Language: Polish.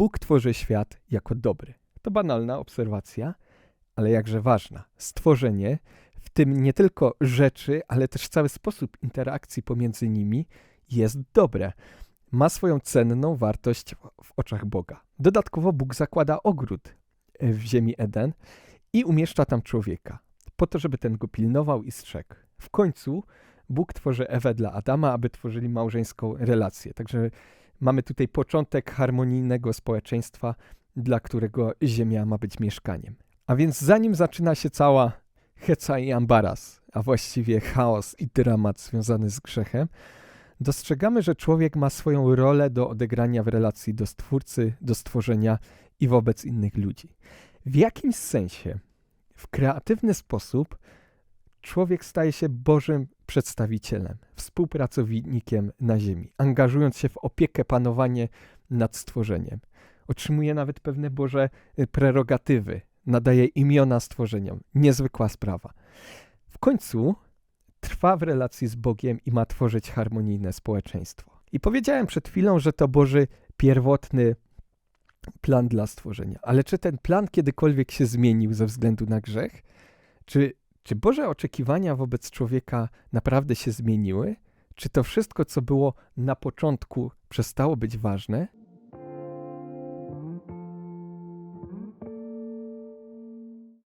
Bóg tworzy świat jako dobry. To banalna obserwacja, ale jakże ważna. Stworzenie, w tym nie tylko rzeczy, ale też cały sposób interakcji pomiędzy nimi jest dobre. Ma swoją cenną wartość w oczach Boga. Dodatkowo Bóg zakłada ogród w ziemi Eden i umieszcza tam człowieka, po to, żeby ten go pilnował i strzegł. W końcu Bóg tworzy Ewę dla Adama, aby tworzyli małżeńską relację. Także mamy tutaj początek harmonijnego społeczeństwa, dla którego ziemia ma być mieszkaniem. A więc zanim zaczyna się cała heca i ambaras, a właściwie chaos i dramat związany z grzechem, dostrzegamy, że człowiek ma swoją rolę do odegrania w relacji do Stwórcy, do stworzenia i wobec innych ludzi. W jakimś sensie, w kreatywny sposób, człowiek staje się Bożym przedstawicielem, współpracownikiem na ziemi, angażując się w opiekę, panowanie nad stworzeniem. Otrzymuje nawet pewne Boże y, prerogatywy, nadaje imiona stworzeniom. Niezwykła sprawa. W końcu trwa w relacji z Bogiem i ma tworzyć harmonijne społeczeństwo. I powiedziałem przed chwilą, że to Boży pierwotny plan dla stworzenia. Ale czy ten plan kiedykolwiek się zmienił ze względu na grzech? Czy, czy Boże oczekiwania wobec człowieka naprawdę się zmieniły? Czy to wszystko, co było na początku, przestało być ważne?